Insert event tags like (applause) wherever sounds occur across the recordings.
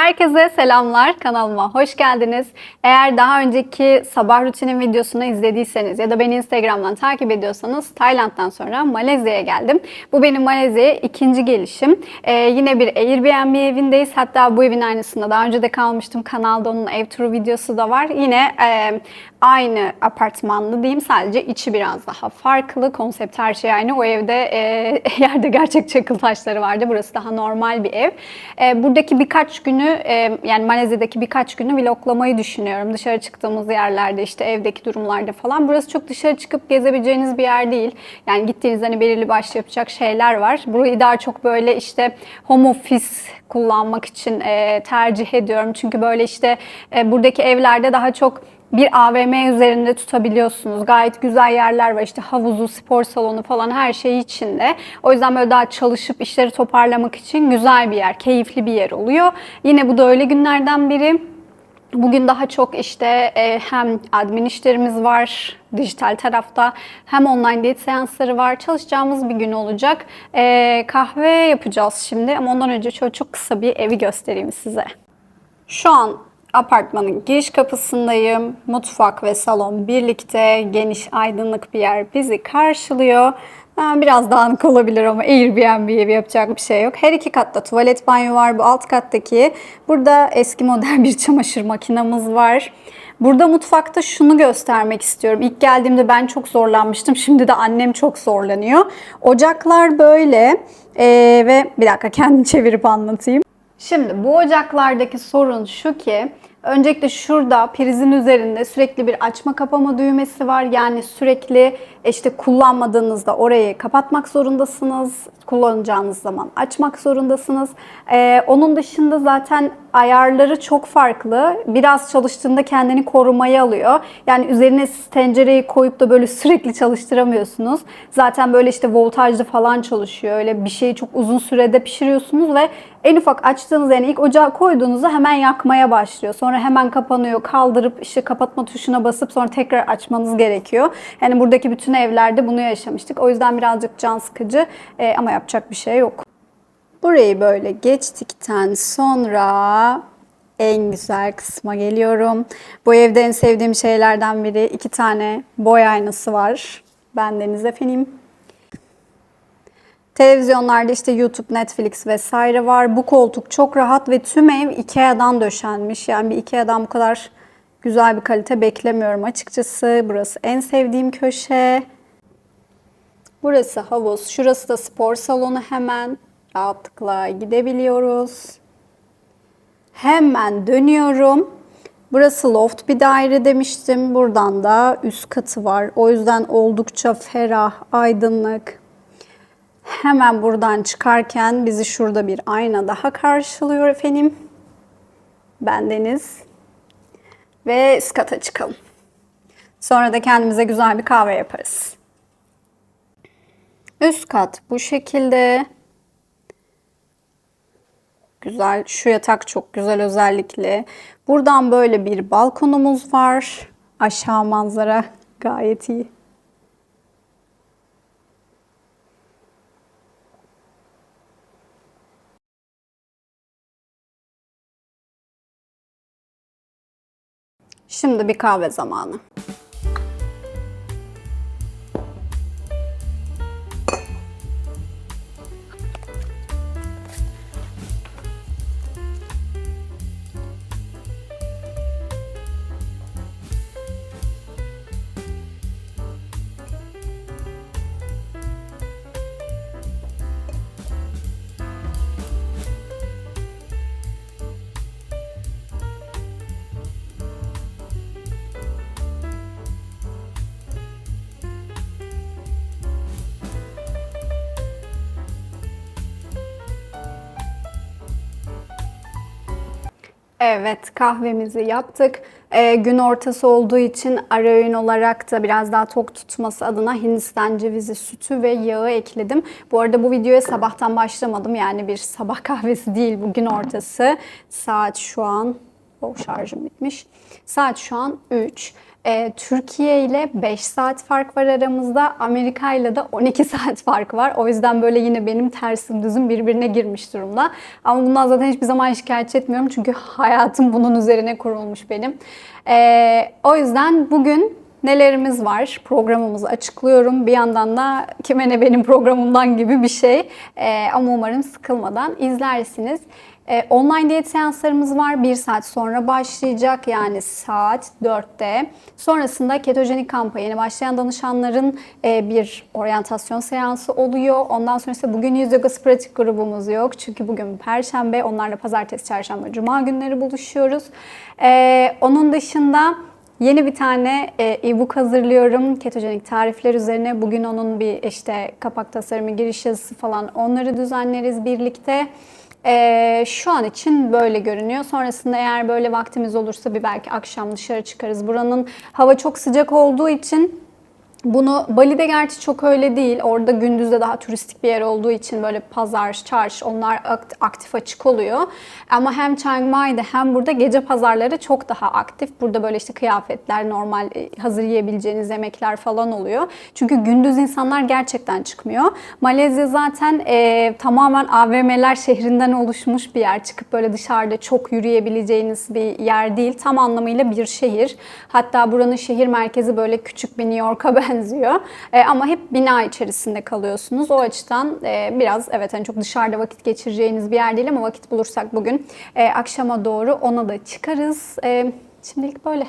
Herkese selamlar kanalıma hoş geldiniz. Eğer daha önceki sabah rutinin videosunu izlediyseniz ya da beni Instagram'dan takip ediyorsanız Tayland'dan sonra Malezya'ya geldim. Bu benim Malezya'ya ikinci gelişim. Ee, yine bir Airbnb evindeyiz. Hatta bu evin aynısında daha önce de kalmıştım. Kanalda onun ev turu videosu da var. Yine e, aynı apartmanlı diyeyim sadece içi biraz daha farklı. Konsept her şey aynı. O evde e, (laughs) yerde gerçek çakıl taşları vardı. Burası daha normal bir ev. E, buradaki birkaç günü e, yani Malezya'daki birkaç günü vloglamayı düşünüyorum. Dışarı çıktığımız yerlerde işte evdeki durumlarda falan. Burası çok dışarı çıkıp gezebileceğiniz bir yer değil. Yani gittiğinizde hani belirli başlı yapacak şeyler var. Burayı daha çok böyle işte home office kullanmak için e, tercih ediyorum. Çünkü böyle işte e, buradaki evlerde daha çok bir AVM üzerinde tutabiliyorsunuz. Gayet güzel yerler var. İşte havuzu, spor salonu falan her şey içinde. O yüzden böyle daha çalışıp işleri toparlamak için güzel bir yer, keyifli bir yer oluyor. Yine bu da öyle günlerden biri. Bugün daha çok işte e, hem admin işlerimiz var dijital tarafta hem online diyet seansları var. Çalışacağımız bir gün olacak. E, kahve yapacağız şimdi ama ondan önce şöyle çok kısa bir evi göstereyim size. Şu an apartmanın giriş kapısındayım. Mutfak ve salon birlikte geniş aydınlık bir yer bizi karşılıyor. Biraz dağınık olabilir ama Airbnb evi yapacak bir şey yok. Her iki katta tuvalet banyo var bu alt kattaki. Burada eski model bir çamaşır makinamız var. Burada mutfakta şunu göstermek istiyorum. İlk geldiğimde ben çok zorlanmıştım. Şimdi de annem çok zorlanıyor. Ocaklar böyle Ee, ve bir dakika kendim çevirip anlatayım. Şimdi bu ocaklardaki sorun şu ki öncelikle şurada prizin üzerinde sürekli bir açma kapama düğmesi var. Yani sürekli işte kullanmadığınızda orayı kapatmak zorundasınız. Kullanacağınız zaman açmak zorundasınız. Ee, onun dışında zaten ayarları çok farklı. Biraz çalıştığında kendini korumaya alıyor. Yani üzerine siz tencereyi koyup da böyle (laughs) sürekli çalıştıramıyorsunuz. Zaten böyle işte voltajlı falan çalışıyor. Öyle bir şeyi çok uzun sürede pişiriyorsunuz ve en ufak açtığınız yani ilk ocağa koyduğunuzda hemen yakmaya başlıyor. Sonra hemen kapanıyor. Kaldırıp işte kapatma tuşuna basıp sonra tekrar açmanız gerekiyor. Yani buradaki bütün evlerde bunu yaşamıştık. O yüzden birazcık can sıkıcı Ee, ama yapacak bir şey yok. Burayı böyle geçtikten sonra en güzel kısma geliyorum. Bu evde en sevdiğim şeylerden biri iki tane boy aynası var. Bendeniz efendim. Televizyonlarda işte YouTube, Netflix vesaire var. Bu koltuk çok rahat ve tüm ev Ikea'dan döşenmiş. Yani bir Ikea'dan bu kadar güzel bir kalite beklemiyorum açıkçası. Burası en sevdiğim köşe. Burası havuz. Şurası da spor salonu hemen rahatlıkla gidebiliyoruz. Hemen dönüyorum. Burası loft bir daire demiştim. Buradan da üst katı var. O yüzden oldukça ferah, aydınlık. Hemen buradan çıkarken bizi şurada bir ayna daha karşılıyor efendim. Bendeniz. Ve üst kata çıkalım. Sonra da kendimize güzel bir kahve yaparız. Üst kat bu şekilde. Güzel. Şu yatak çok güzel özellikle. Buradan böyle bir balkonumuz var. Aşağı manzara gayet iyi. Şimdi bir kahve zamanı. Evet kahvemizi yaptık. Ee, gün ortası olduğu için ara öğün olarak da biraz daha tok tutması adına Hindistan cevizi sütü ve yağı ekledim. Bu arada bu videoya sabahtan başlamadım. Yani bir sabah (laughs) kahvesi değil bugün ortası. Saat şu an O şarjım bitmiş. Saat şu an 3. Ee, Türkiye ile 5 saat fark var aramızda. Amerika ile de 12 (laughs) saat fark var. O yüzden böyle yine benim tersim düzüm birbirine girmiş durumda. Ama bundan zaten hiçbir zaman şikayet etmiyorum. Çünkü hayatım bunun üzerine kurulmuş benim. Ee, o yüzden bugün nelerimiz var programımızı açıklıyorum. Bir yandan da kime ne benim programımdan gibi bir şey. Ee, ama umarım sıkılmadan izlersiniz. Ee, online diyet seanslarımız var. Bir saat sonra başlayacak yani saat 4'te. Sonrasında ketojenik kampa yeni başlayan danışanların e, bir oryantasyon seansı oluyor. Ondan sonra ise bugün yüz yogası pratik grubumuz yok. Çünkü bugün perşembe. Onlarla pazartesi, çarşamba, cuma günleri buluşuyoruz. Ee, onun dışında Yeni bir tane e, e-book hazırlıyorum. Ketojenik tarifler üzerine. Bugün onun bir işte kapak tasarımı, giriş yazısı falan onları düzenleriz birlikte. E, şu an için böyle görünüyor. Sonrasında eğer böyle vaktimiz olursa bir belki akşam dışarı çıkarız. Buranın hava çok sıcak olduğu için bunu Bali'de gerçi çok öyle değil. Orada gündüzde daha turistik bir yer olduğu için böyle pazar, çarşı onlar akt- aktif açık oluyor. Ama hem Chiang Mai'de hem burada gece pazarları çok daha aktif. Burada böyle işte kıyafetler, normal e, hazır yiyebileceğiniz yemekler falan oluyor. Çünkü gündüz insanlar gerçekten çıkmıyor. Malezya zaten e, tamamen AVM'ler şehrinden oluşmuş bir yer. Çıkıp böyle dışarıda çok yürüyebileceğiniz bir yer değil. Tam anlamıyla bir şehir. Hatta buranın şehir merkezi böyle küçük bir New York'a (laughs) benziyor. E, ama hep bina içerisinde kalıyorsunuz. O açıdan e, biraz evet hani çok dışarıda vakit geçireceğiniz bir yer değil ama vakit bulursak bugün e, akşama doğru ona da çıkarız. E, şimdilik böyle.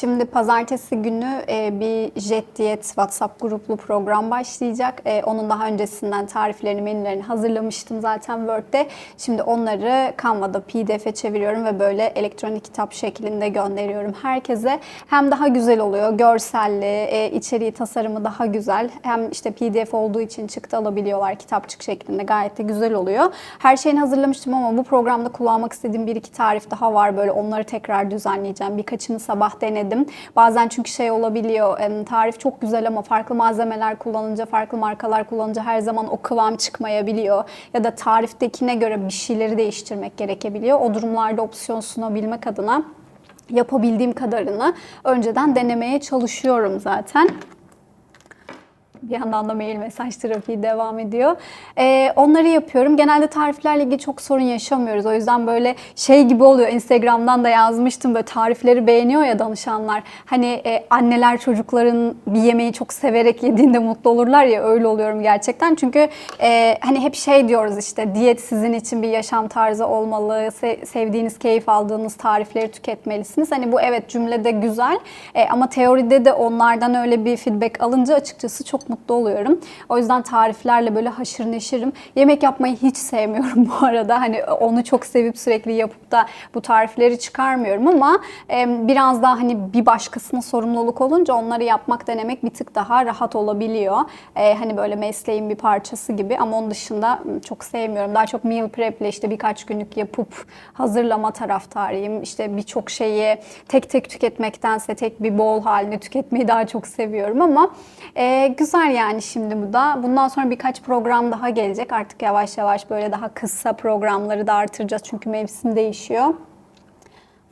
Şimdi pazartesi günü e, bir Jet Diyet WhatsApp gruplu program başlayacak. E, onun daha öncesinden tariflerini, menülerini hazırlamıştım zaten Word'de. Şimdi onları Canva'da PDF'e çeviriyorum ve böyle elektronik kitap şeklinde gönderiyorum herkese. Hem daha güzel oluyor, görselli, e, içeriği, tasarımı daha güzel. Hem işte PDF olduğu için çıktı alabiliyorlar kitapçık şeklinde gayet de güzel oluyor. Her şeyini hazırlamıştım ama bu programda kullanmak istediğim bir iki tarif daha var. Böyle onları tekrar düzenleyeceğim. Birkaçını sabah denedim. Bazen çünkü şey olabiliyor. Tarif çok güzel ama farklı malzemeler kullanınca, farklı markalar kullanınca her zaman o kıvam çıkmayabiliyor. Ya da tariftekine göre bir şeyleri değiştirmek gerekebiliyor. O durumlarda opsiyon sunabilmek adına yapabildiğim kadarını önceden denemeye çalışıyorum zaten. Bir yandan da mail mesaj trafiği devam ediyor. Ee, onları yapıyorum. Genelde tariflerle ilgili çok sorun yaşamıyoruz. O yüzden böyle şey gibi oluyor. Instagram'dan da yazmıştım. Böyle tarifleri beğeniyor ya danışanlar. Hani e, anneler çocukların bir yemeği çok severek yediğinde mutlu olurlar ya. Öyle oluyorum gerçekten. Çünkü e, hani hep şey diyoruz işte diyet sizin için bir yaşam tarzı olmalı. Se- sevdiğiniz, keyif aldığınız tarifleri tüketmelisiniz. Hani bu evet cümlede güzel. E, ama teoride de onlardan öyle bir feedback alınca açıkçası çok mutlu oluyorum. O yüzden tariflerle böyle haşır neşirim. Yemek yapmayı hiç sevmiyorum (laughs) bu arada. Hani onu çok sevip sürekli yapıp da bu tarifleri çıkarmıyorum ama biraz daha hani bir başkasına sorumluluk olunca onları yapmak denemek bir tık daha rahat olabiliyor. E, hani böyle mesleğin bir parçası gibi ama onun dışında çok sevmiyorum. Daha çok meal prep ile işte birkaç günlük yapıp hazırlama taraftarıyım. İşte birçok şeyi tek tek tüketmektense tek bir bol halini tüketmeyi daha çok seviyorum ama e, güzel yani şimdi bu da. Bundan sonra birkaç program daha gelecek. Artık yavaş yavaş böyle daha kısa programları da artıracağız çünkü mevsim değişiyor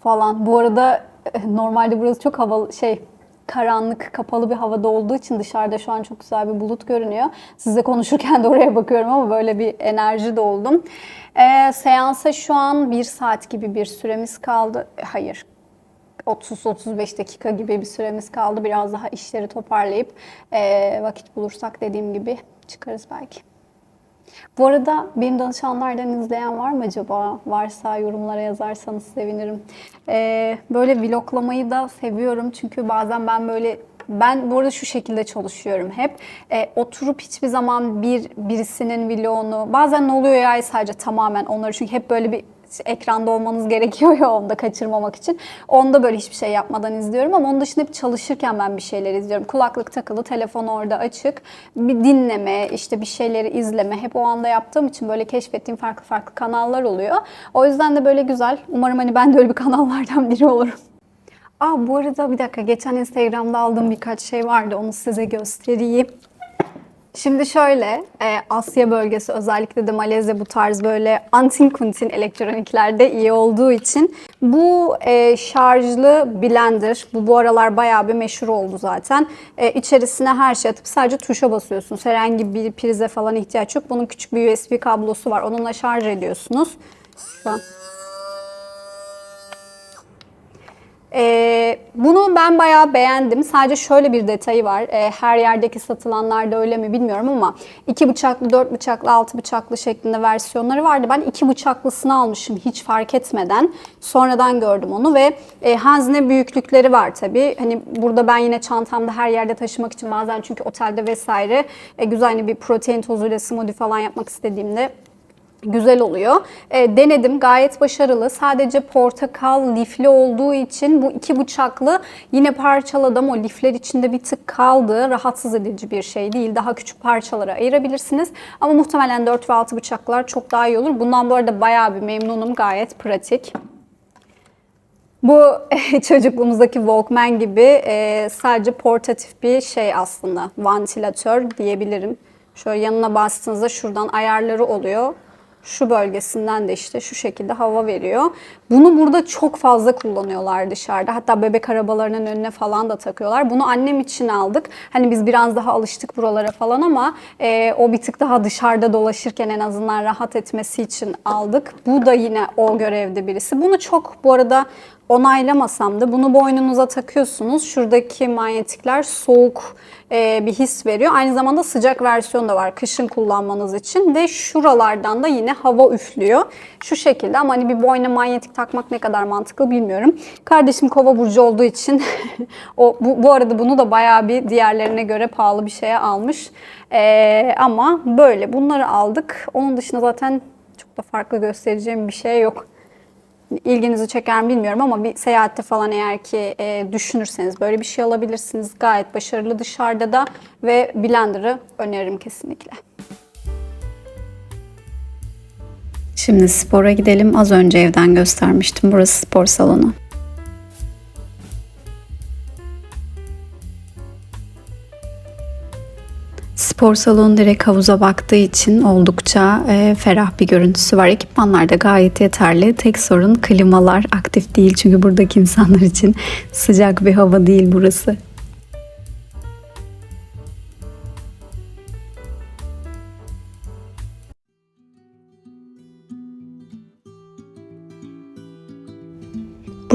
falan. Bu arada e, normalde burası çok havalı şey karanlık, kapalı bir havada olduğu için dışarıda şu an çok güzel bir bulut görünüyor. Size konuşurken (laughs) de oraya bakıyorum ama böyle bir enerji doldum. Ee, seansa şu an bir saat gibi bir süremiz kaldı. Hayır, 30-35 dakika gibi bir süremiz kaldı. Biraz daha işleri toparlayıp e, vakit bulursak dediğim gibi çıkarız belki. Bu arada benim danışanlardan izleyen var mı acaba? Varsa yorumlara yazarsanız sevinirim. Ee, böyle vloglamayı da seviyorum çünkü bazen ben böyle ben bu arada şu şekilde çalışıyorum hep. Ee, oturup hiçbir zaman bir birisinin vlogunu bazen ne oluyor ya sadece tamamen onları çünkü hep böyle bir ekranda olmanız (laughs) gerekiyor ya onda kaçırmamak için. Onda böyle hiçbir şey yapmadan izliyorum ama onun dışında hep çalışırken ben bir şeyler izliyorum. Kulaklık takılı, telefon orada açık. Bir dinleme, işte bir şeyleri izleme. Hep o anda yaptığım için böyle keşfettiğim farklı farklı kanallar oluyor. O yüzden de böyle güzel. Umarım hani ben de öyle bir (laughs) kanallardan biri olurum. Aa bu arada bir dakika geçen Instagram'da aldığım birkaç şey vardı. Onu size göstereyim. Şimdi şöyle, e, Asya bölgesi özellikle de Malezya bu tarz böyle antin kuntin elektroniklerde iyi olduğu için bu e, şarjlı blender, bu bu aralar bayağı bir meşhur oldu zaten. E, içerisine her şey atıp sadece tuşa basıyorsunuz. Herhangi bir prize falan ihtiyaç yok. Bunun küçük bir USB kablosu var. Onunla şarj ediyorsunuz. Şu an Ee, bunu ben bayağı beğendim. Sadece şöyle bir detayı var. Ee, her yerdeki satılanlarda öyle mi bilmiyorum ama iki bıçaklı, dört bıçaklı, altı bıçaklı şeklinde versiyonları vardı. Ben iki bıçaklısını almışım hiç fark etmeden. Sonradan gördüm onu ve e, hazne büyüklükleri var tabii. Hani burada ben yine çantamda her yerde taşımak için bazen çünkü otelde vesaire e, güzel hani bir protein tozuyla smoothie falan yapmak istediğimde güzel oluyor. E, denedim gayet başarılı. Sadece portakal lifli olduğu için bu iki bıçaklı yine parçaladım. O lifler içinde bir tık kaldı. Rahatsız edici bir şey değil. Daha küçük parçalara ayırabilirsiniz. Ama muhtemelen 4 ve 6 bıçaklar çok daha iyi olur. Bundan bu arada bayağı bir memnunum. Gayet pratik. Bu (laughs) çocukluğumuzdaki Walkman gibi e, sadece portatif bir şey aslında. Vantilatör diyebilirim. Şöyle yanına bastığınızda şuradan ayarları oluyor şu bölgesinden de işte şu şekilde hava veriyor. Bunu burada çok fazla kullanıyorlar dışarıda. Hatta bebek arabalarının önüne falan da takıyorlar. Bunu annem için aldık. Hani biz biraz daha alıştık buralara falan ama e, o bir tık daha dışarıda dolaşırken en azından rahat etmesi için aldık. Bu da yine o görevde birisi. Bunu çok bu arada onaylamasam da bunu boynunuza takıyorsunuz. Şuradaki manyetikler soğuk e, bir his veriyor. Aynı zamanda sıcak versiyon da var kışın kullanmanız için ve şuralardan da yine hava üflüyor. Şu şekilde ama hani bir boyna manyetik takmak ne kadar mantıklı bilmiyorum. Kardeşim kova burcu olduğu için (laughs) o bu, bu arada bunu da bayağı bir diğerlerine göre pahalı bir şeye almış. E, ama böyle bunları aldık. Onun dışında zaten çok da farklı göstereceğim bir şey yok ilginizi çeker mi bilmiyorum ama bir seyahatte falan eğer ki e, düşünürseniz böyle bir şey alabilirsiniz. Gayet başarılı dışarıda da ve blender'ı öneririm kesinlikle. Şimdi spora gidelim. Az önce evden göstermiştim. Burası spor salonu. Spor salonu direkt havuza baktığı için oldukça e, ferah bir görüntüsü var. Ekipmanlar da gayet yeterli. Tek sorun klimalar aktif değil çünkü buradaki insanlar için sıcak bir hava değil burası.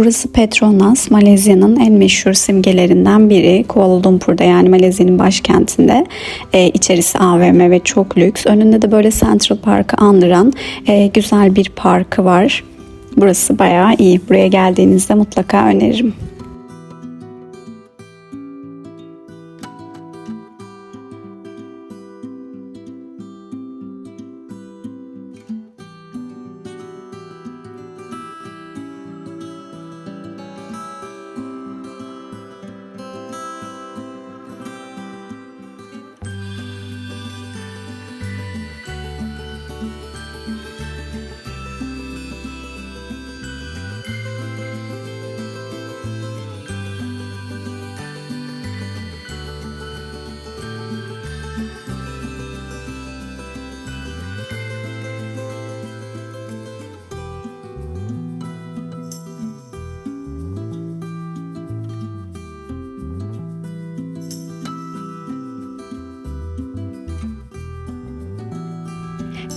Burası Petronas, Malezya'nın en meşhur simgelerinden biri. Kuala Lumpur'da yani Malezya'nın başkentinde. E, içerisi AVM ve çok lüks. Önünde de böyle Central Park'ı andıran e, güzel bir parkı var. Burası bayağı iyi. Buraya geldiğinizde mutlaka öneririm.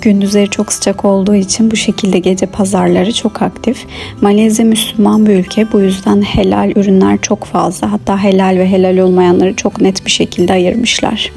Gündüzleri çok sıcak olduğu için bu şekilde gece pazarları çok aktif. Malezya Müslüman bir ülke bu yüzden helal ürünler çok fazla. Hatta helal ve helal olmayanları çok net bir şekilde ayırmışlar.